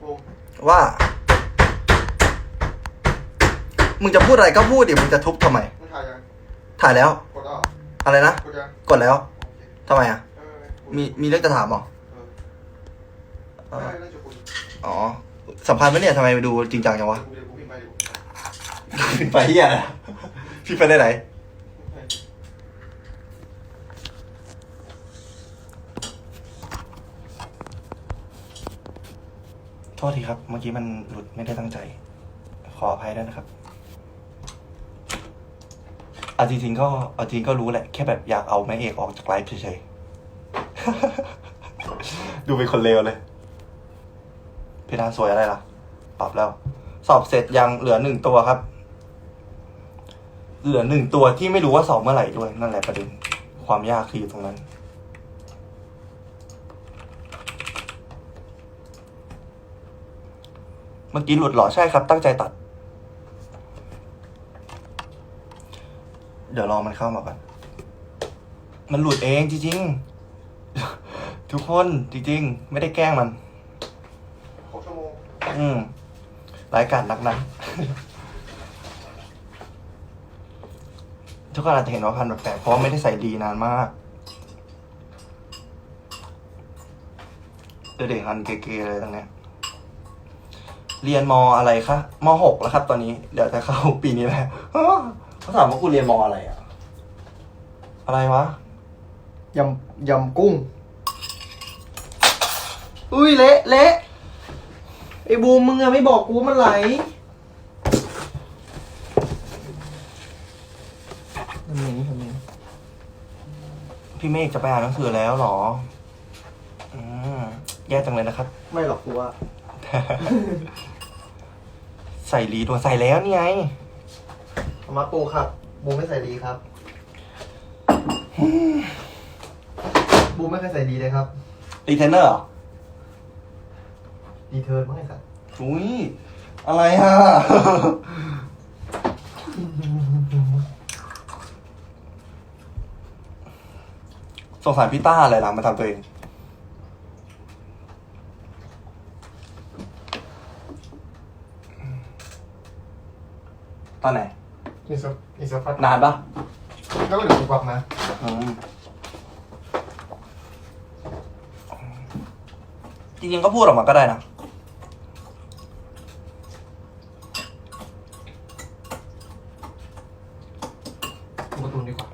บูมว่า มึงจะพูดอะไรก็พูดดิ มึงจะทุบทำไมไม่ถ่ายยังถ่ายแล้ว กดแล้วเหรออะไรนะ กดยังกดแล้ว โอเคทำไมอะ เออมี มีเรื่องจะถามเหรอเออได้เรื่องจะคุยอ๋อสัมพันธ์ไหมเนี่ยทำไมดูจริงจังจังวะ เดี๋ยวกูพิมพ์ไปเดี๋ยวกูพี่ไปเฮียอะไรพี่ไปได้ไหน โทษทีครับ เมื่อกี้มันหลุดไม่ได้ตั้งใจ ขออภัยด้วยนะครับเอาจริงๆก็เอาจริงก็รู้แหละ แค่แบบอยากเอาแม่เอกออกจากไลฟ์เฉยๆ ดูเป็นคนเลวเลยเพดานสวยอะไรล่ะ ปรับแล้ว สอบเสร็จยังเหลือหนึ่งตัวครับ เหลือหนึ่งตัวที่ไม่รู้ว่าสอบเมื่อไหร่ด้วย นั่นแหละประเด็น ความยากคืออยู่ตรงนั้น เมื่อกี้หลุดเหรอใช่ครับ ตั้งใจตัด เดี๋ยวรอมันเข้ามาก่อนมันหลุดเองจริงๆ ทุกคนจริงๆ ไม่ได้แกล้งมันหกชั่วโมงอืมรายการนักนะทุกคนอาจจะเห็นว่าพันแปลกๆเพราะว่าไม่ได้ใส่ดีนานมากเด็กๆฮันเก๋ๆอะไรตรงเนี้ย เรียนมอะไรคะมหกแล้วครับ ตอนนี้เดี๋ยวจะเข้าปีนี้แล้วเขาถามว่ากูเรียนมอะไรอะอะไรวะยำยำกุ้ง อุ้ยเละเละไอ้บูมมึงอะไม่บอกกูว่ามันไหลทำไงนี่ทำไงพี่เมฆจะไปอ่านหนังสือแล้วเหรอ อืมแย่จังเลยนะครับ ไม่หรอกกูว่า ใส่ลีตัวใส่แล้วนี่ไงธรรมะปูครับ บูมไม่ใส่ดีครับ บูมไม่เคยใส่ดีเลยครับรีเทนเนอร์เหรอดีเทิร์นไม่ครับอุ้ยอะไรฮะ สงสารพี่ต้าอะไรล่ะมาทำตัวเอง ตอนไหน อีกสักอีกสักพักนานปะแล้วก็เดี๋ยวกูกลับมาอืมจริงๆก็พูดออกมาก็ได้นะกูประตูดีกว่า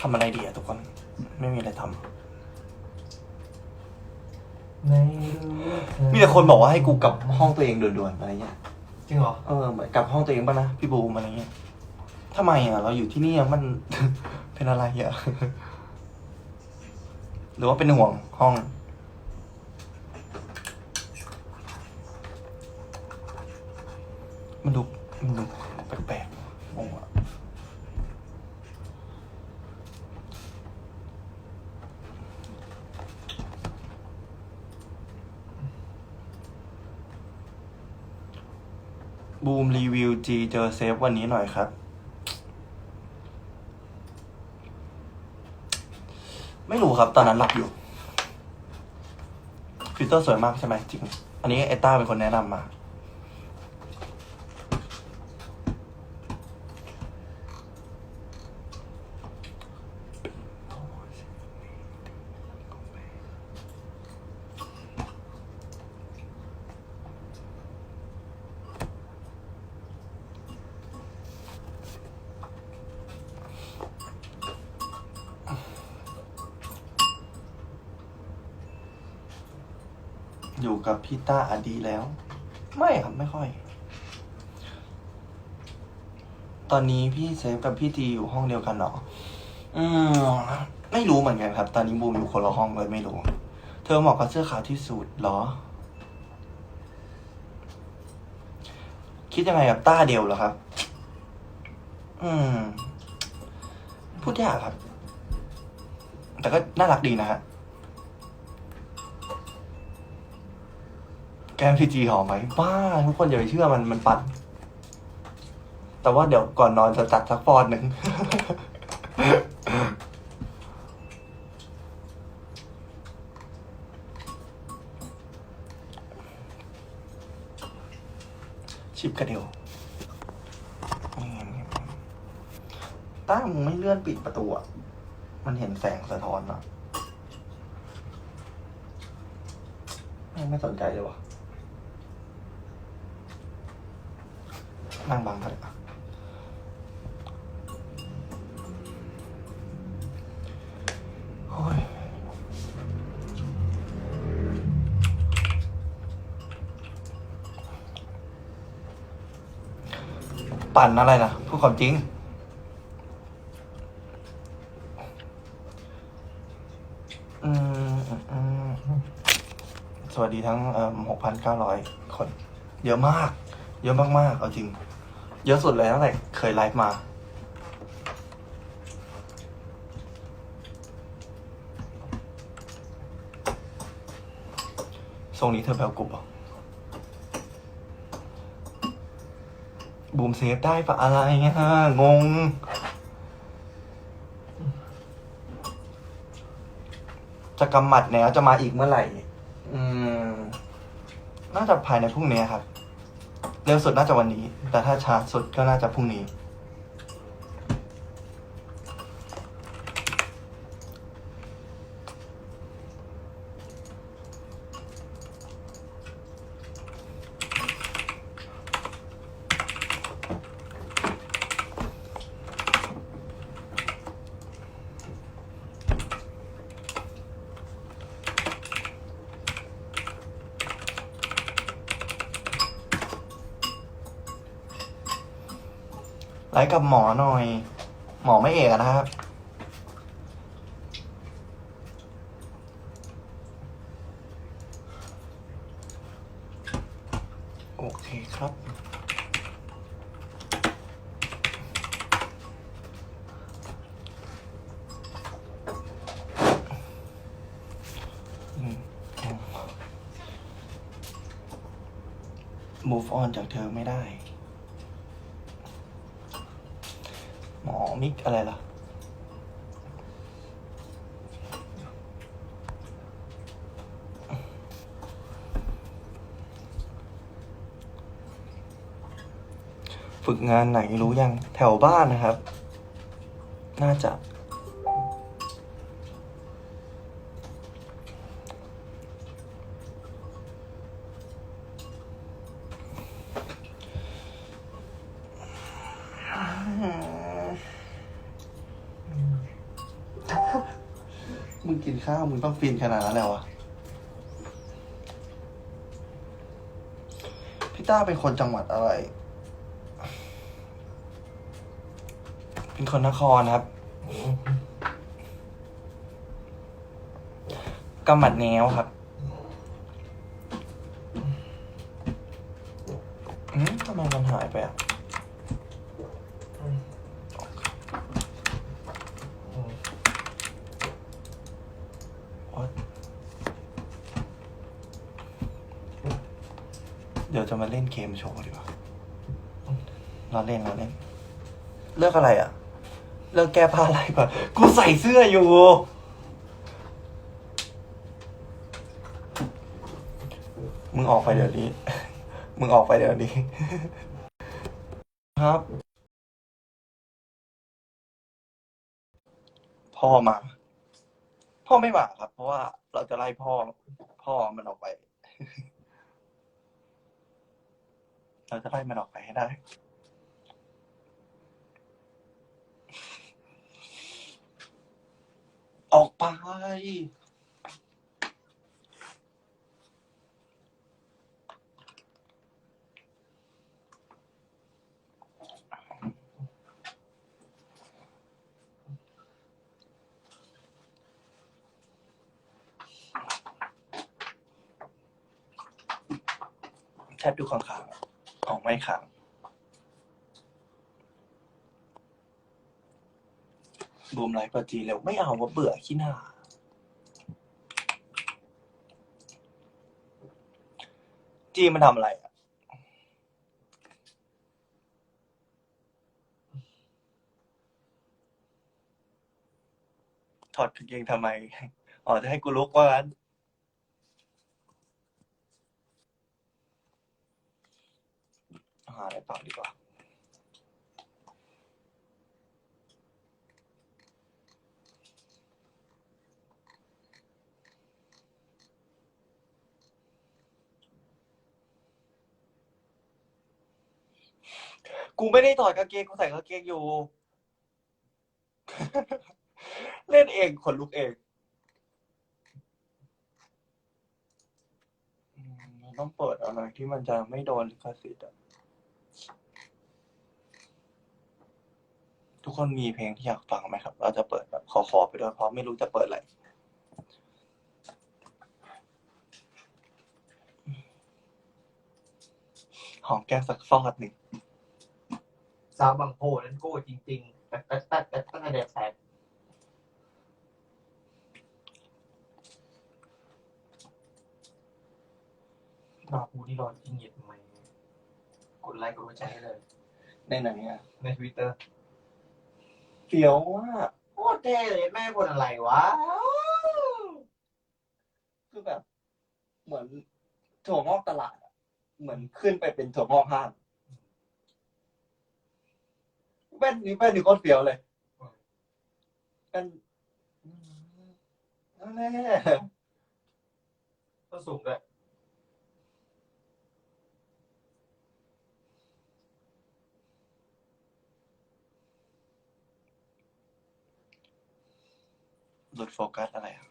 ทำอะไรดีอะทุกคน ไม่มีอะไรทำไม่รู้มีแต่คนบอกว่าให้กูกลับห้องตัวเองด่วนๆอะไรเงี้ย จริงเหรอ เออเหมือนกลับห้องตัวเองป่ะนะพี่บูมอะไรเงี้ยทำไมอะเราอยู่ที่นี่อะมัน เป็นอะไรอะ หรือว่าเป็นห่วงห้อง มันดูมันดูแปลกๆงงอะ บูมรีวิวจีเจอเซฟวันนี้หน่อยครับ ไม่รู้ครับ ตอนนั้นหลับอยู่ฟิลเตอร์สวยมากใช่ไหมจริง อันนี้เอต้าเป็นคนแนะนำมา กับพี่ต้าอดีแล้ว ไม่ครับไม่ค่อย ตอนนี้พี่เซฟกับพี่จีอยู่ห้องเดียวกันเหรอ อืมไม่รู้เหมือนกันครับ ตอนนี้บูมอยู่คนละห้องเลยไม่รู้ เธอเหมาะกับเสื้อขาวที่สุดเหรอ คิดยังไงกับต้าเดียวเหรอครับ อืม พูดยากครับ แต่ก็น่ารักดีนะฮะ แก้มพีจีหอมไหมบ้าทุกคนอย่าไปเชื่อมันมันปัด แต่ว่าเดี๋ยวก่อนนอนจะจัดสักฟอนหนึ่งชิบกระเดียวต้ามึงไม่เลื่อนปิดประตูอะ มันเห็นแสงสะท้อนอะ ไม่สนใจเลยวะ นั่งบังเขาเลยอะโอ้ยปั่นอะไรนะพูดความจริง สวัสดีทั้งหกพันเก้าร้อยคน เยอะมาก เยอะมาก ๆ เอาจริง เยอะสุดเลยตั้งแต่เคยไลฟ์มา ทรงนี้เธอแบลกรุบเหรอบูมเซฟได้ปะอะไรเงี้ยงง จะกำหมัดแนวจะมาอีกเมื่อไหร่ อืม น่าจะภายในพรุ่งนี้ครับ เร็วสุดน่าจะวันนี้ แต่ถ้าช้าสุดก็น่าจะพรุ่งนี้ ไลฟ์กับหมอหน่อย หมอไม่เอกนะครับ โอเคครับอืม move on จากเธอไม่ได้ิกอะไรล่ะ ฝึกงานไหนรู้ยังแถวบ้านนะครับ น่าจะ มึงกินข้าว มึงต้องฟินขนาดนั้นแล้ววะพี่ต้าเป็นคนจังหวัดอะไร เป็นคนนครครับกำหมัดแนวครับอืมทำไมมันหายไปอะ เดี๋ยวจะมาเล่นเกมโชว์ดีกว่าเราเล่นเราเล่น เลือกอะไรอะ เลือกแก้ผ้าอะไรก่อนกูใส่เสื้ออยู่ มึงออกไปเดี๋ยวนี้ มึงออกไปเดี๋ยวนี้ ครับ พ่อมา พ่อไม่มาครับ เพราะว่าเราจะไล่พ่อ พ่อมันออกไป เราจะไล่มันออกไปให้ได้ ออกไป แทบดูข้างๆ ออกไม่ค้างบูมไลฟ์ปจีเร็วไม่เอาว่าเบื่อขี้หน้า จีมันทำอะไรอะ ถอดกางเกงทำไม อ๋อ จะให้กูลุกว่างั้น อ๋อ หาอะไรฝากดีกว่า กูไม่ได้ถอดกางเกงกูใส่กางเกงอยู่ เล่นเองขนลุกเองต้องเปิดอะไรที่มันจะไม่โดนลิขสิทธิ์อะ กคนมีเพลงที่อยากฟังไหมครับ เราจะเปิดแบบขอๆไปด้วยเพราะไม่รู้จะเปิดอะไรหอมแก้มสักฟอดหนึ่งสาวบางโพนั้นโก้จริงๆแป๊ดแป๊ดแป๊ดแป๊ดแป๊ดแป๊ดแป๊ดรอกูนี่รอจริงเหยียดทำไมกดไลค์กดหัวใจให้เลย ในไหนอะในทวิตเตอร์ ฟี้ยวว่ากโคตรเท่เลยแม่คนอะไรวะ คือแบบ เหมือนถั่วงอกตลาดอะเหมือนขึ้นไปเป็นถั่วงอกห้างแว่นนี้แว่นนี้โคตรเฟี้ยวเลยแว่นอืมนั่นแหละก็สูงด้วย หลุดโฟกัสอะไรอะ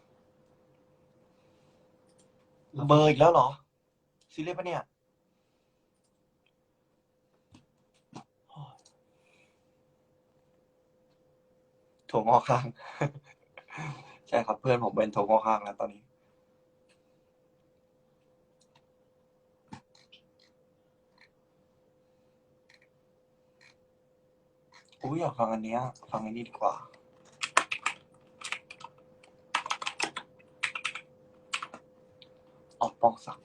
เบอร์อีกแล้วเหรอซีเรียสปะเนี่ยถั่วงอกข้าง ใช่ครับเพื่อนผมเป็นถั่วงอกข้างแล้วตอนนี้กูอยากฟังอันเนี้ย ฟังอันนี้ดีกว่า ออกปองสัก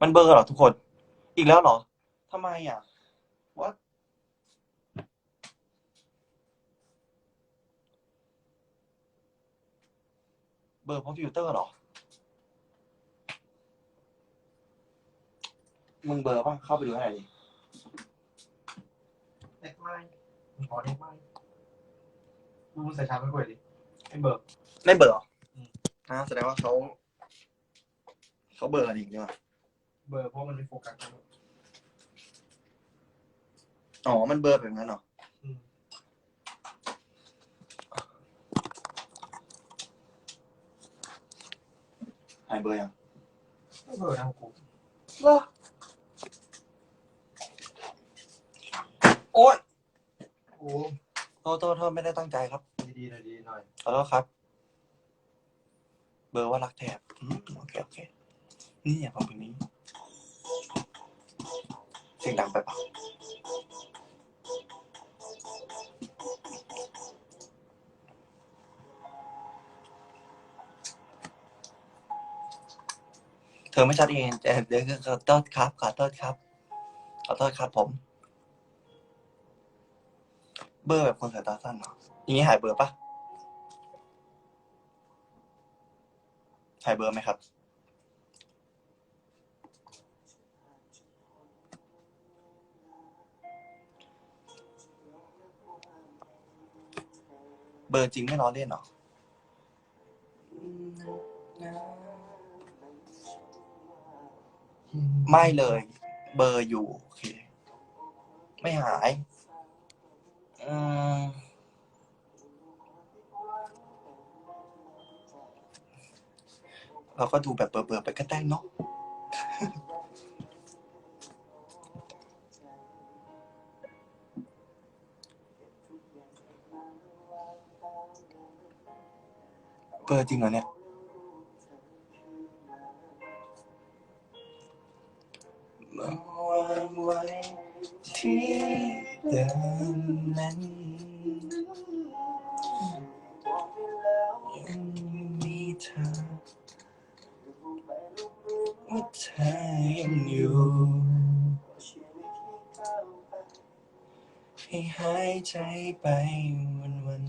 มันเบอร์เหรอทุกคน อีกแล้วเหรอทำไมอะว่าเบอร์เพราะฟิลเตอร์เหรอ มึงเบอร์ป่ะ เข้าไปดูให้หน่อยดิเน็ตไม่ขอเน็ตไม่ดูมึงใส่ชาร์จไม่กดดิไอ้เบิร์กไม่เบอร์เหรอ อืมอ่าแสดงว่าเขา เขาเบอร์กันอีกนี่หว่าเบอร์เพราะมันไม่โฟกัสกันอ๋อ มันเบอร์แบบนั้นเหรออืมหายเบอร์ยังไม่เบอร์นะกูเหรอโอ๊ยโอ้โทษโทษโทษไม่ได้ตั้งใจครับ ดีๆหน่อยดีหน่อย ขอโทษครับ เบอร์ว่ารักแทบโอเค โอเค นี่อย่าฟังเพลงนี้ เสียงดังไปเปล่าเธอไม่ชัดเองแต่เดี๋ยวขอโทษครับ ขอโทษครับ ขอโทษครับผม เบอร์แบบคนสายตาสั้นเหรออย่างนี้หายเบอร์ปะ หายเบอร์ไหมครับ เบอร์จริงไม่ล้อเล่นหรอไม่เลย เบอร์อยู่ โอเค ไม่หาย อืม เราก็ดูแบบเบอร์ๆไปก็ได้เนาะเบอร์จริงเหรอเนี่ยวางไว้ที่เดิมนั้นยังมีเธอ ว่าเธอยังอยู่ให้หายใจไปวันวัน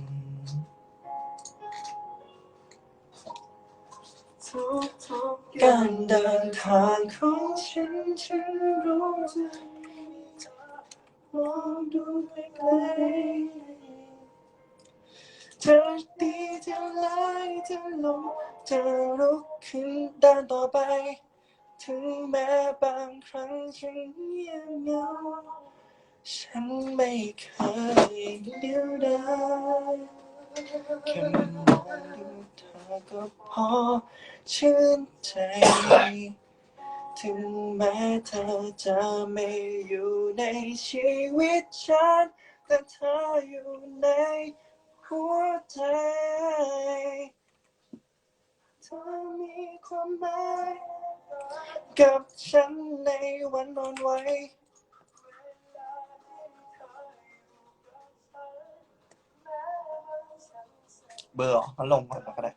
การเดินทางของฉันฉันรู้จะมองดูไกลๆจะดีจะร้ายจะลงจะลุกขึ้นเดินต่อไป ถึงแม้บางครั้งฉันเงียบเหงาฉันไม่เคยเดียวดายแค่มองดูเธอก็พอชื่นใจ ถึงแม้เธอจะไม่อยู่ในชีวิตฉัน แต่เธออยู่ในหัวใจ เธอมีความหมาย กับฉันในวันนอนไหวเบอร์เหรอมันลงก่อนก็ได้